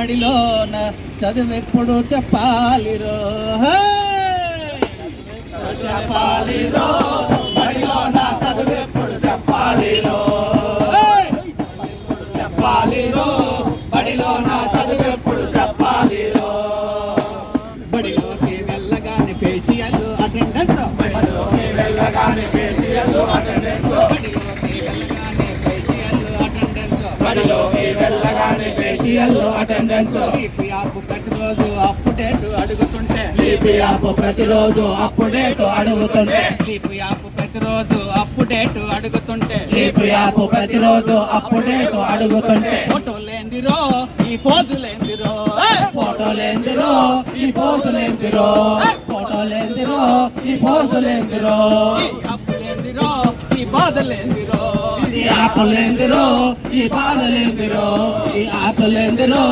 బడిలోన చదువెప్పుడు చెప్పాలిరో? హే! చెప్పాలిరో బడిలోన చదువెప్పుడు చెప్పాలిరో! చెప్పాలిరో? బడిలోన చదువెప్పుడు చెప్పాలిరో? బడిలోకి వెళ్ళగానే facial attendance బడిలోకి వెళ్ళగానే facial attendance బడిలోకి వెళ్ళగానే పేషియల్ అటెండెన్స్ బడిలోకి వెళ్ళగానే అటెండెన్స్ ప్రతిరోజు అప్డేట్ అడుగుతుంటే. యాప్ ప్రతిరోజు అప్డేట్ అడుగుతుంటే. యాప్ ప్రతిరోజు అప్డేట్ అడుగుతుంటే. యాప్ ప్రతిరోజు అప్డేట్ అడుగుతుంటే. ఫోటోలేందిరో ఈ పోజులేందిరో! ఫోటోలేందిరో ఈ పోజులేందిరో ఫోటోలేందిరో ఈ పోజులేందిరో ఈ బాధలేందిరో? ఈ ఆకులేందిరో ఈ బాధలేందిరో? ఈ ఆకులేందిరో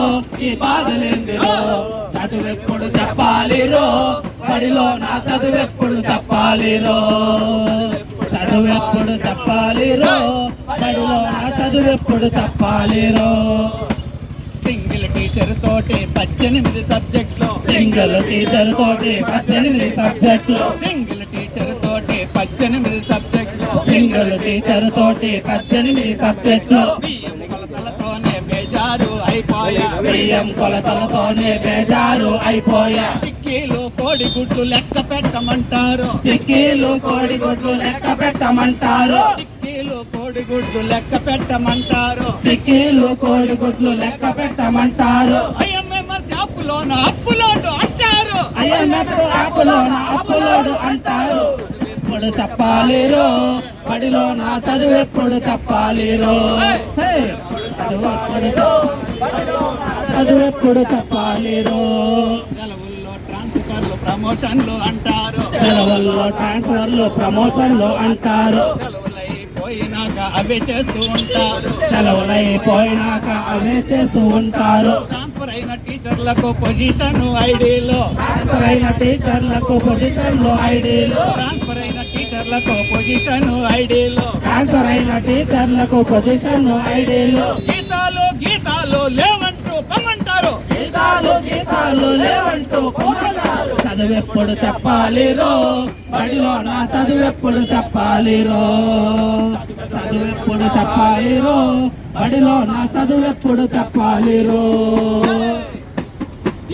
ఈ బాధలేందిరో? చదువెప్పుడు చెప్పాలిరో? బడిలో నా చదువెప్పుడు చెప్పాలిరో? చదువెప్పుడు చెప్పాలిరో? బడిలో నా చదువెప్పుడు చెప్పాలిరో? సింగిల్ టీచర్ తోటి పద్దెనిమిది సబ్జెక్టులో సింగిల్ టీచర్ తోటి పద్దెనిమిది సబ్జెక్టులు సింగిల్ టీచర్ తోటి పద్దెనిమిది సబ్జెక్టులు. బేజారు అయిపోయా. బియ్యం కొలతలతోనే బేజారు అయిపోయా. చిక్కీలు కోడిగుడ్లు లెక్క పెట్టమంటారు. చిక్కీలు కోడిగుడ్లు లెక్క పెట్టమంటారు. చిక్కీలు కోడిగుడ్లు లెక్క పెట్టమంటారు. చిక్కీలు కోడిగుడ్లు లెక్క పెట్టమంటారు. ఐఎంఎంఎస్ యాప్లోన అప్పులోటు అంటారు. ఐఎంఎఫ్ యాప్లోన అప్లోడ్ అంటారు. ఎప్పుడు చెప్పాలిరో? బడిలో నా చదువు ఎప్పుడు చెప్పాలిరో! చదువు ఎప్పుడు చెప్- చదువు ఎప్పుడు చెప్పాలిరో? సెలవుల్లో ట్రాన్స్ఫర్లు ప్రమోషన్లు అంటారు. సెలవుల్లో ట్రాన్స్ఫర్లు ప్రమోషన్లు అంటారు. సెలవులైపోయినాక అవే చేస్తూ ఉంటారు. సెలవులైపోయినాక అవే చేస్తూ ఉంటారు. ట్రాన్స్ఫర్ అయిన టీచర్లకు పొజిషన్ ఐడీలో. ట్రాన్స్ఫర్ అయిన టీచర్లకు పొజిషన్లు ఐడీలు. ట్రాన్స్ఫర్ అయిన టీచర్లకు పొజిషన్ ఐడీలో. ట్రాన్స్ఫర్ అయిన టీచర్లకు పొజిషన్ ఐడీలు. గీతాలు గీతాలు లేవంటూ కమ్మంటారు గీతాలు గీతాలు లేవంటూ కొమ్మంటారు. చదువెప్పుడు చెప్పాలిరో బడిలో నా చదువెప్పుడు చెప్పాలిరో చదువెప్పుడు చెప్పాలిరో బడిలో నా చదువెప్పుడు చెప్పాలిరో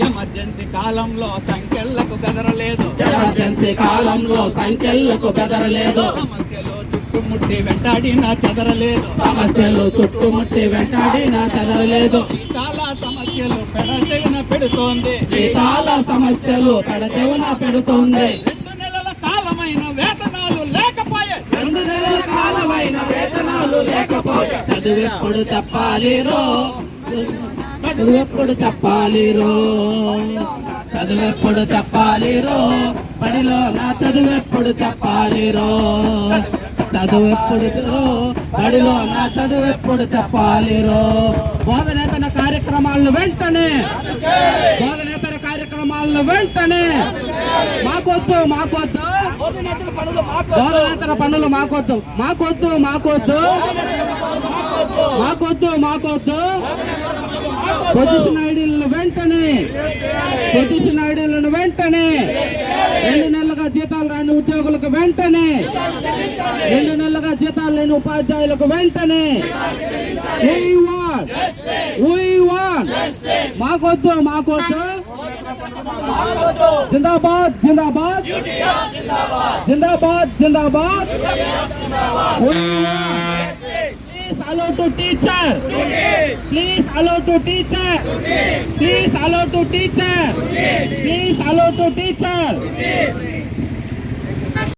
ఎమర్జెన్సీ కాలంలో సంఖ్యలకు బెదరలేదు. ఎమర్జెన్సీ కాలంలో సంఖ్యలకు బెదరలేదు. సమస్యలు చుట్టుముట్టి వెంటాడినా చెదరలేదు. సమస్యలు చుట్టుముట్టి వెంటాడినా చెదరలేదు. చాలా సమస్యలు పెడచెవిన పెడుతోంది. జీతాల సమస్యలు తడచెవున పెడుతుంది. రెండు నెలల కాలమైన వేతనాలు లేకపోయే. రెండు నెలల కాలమైన వేతనాలు లేకపోతే చదువెప్పుడు చెప్పాలిరో చదువెప్పుడు చెప్పాలిరో చదువెప్పుడు చెప్పాలిరో పడిలో నా చదువెప్పుడు చెప్పాలిరో చదువెప్పుడు బడిలో నా చదువెప్పుడు చెప్పాలిరో బోధనేతన కార్యక్రమాలను వెంటనే బోధనేతర కార్యక్రమాలను వెంటనే మాకొద్దు మాకొద్దు. బోధనేతర పనులు మాకొద్దు మాకొద్దు మాకొద్దు. మాకొద్దు మాకొద్దు. పొజిషన్ ఐడీలను వెంటనే పొజిషన్ ఐడీలను వెంటనే రెండు నెలలుగా జీతాలు రాని ఉద్యోగులకు వెంటనే రెండు నెలలుగా జీతాలు లేని ఉపాధ్యాయులకు వెంటనే We want. We want. మాకొద్దు మాకొద్దు జిందాబాద్ జిందాబాద్ జిందాబాద్ జిందాబాద్ allow to teacher. Please allow to teacher. Please allow to teacher. Please allow to teacher.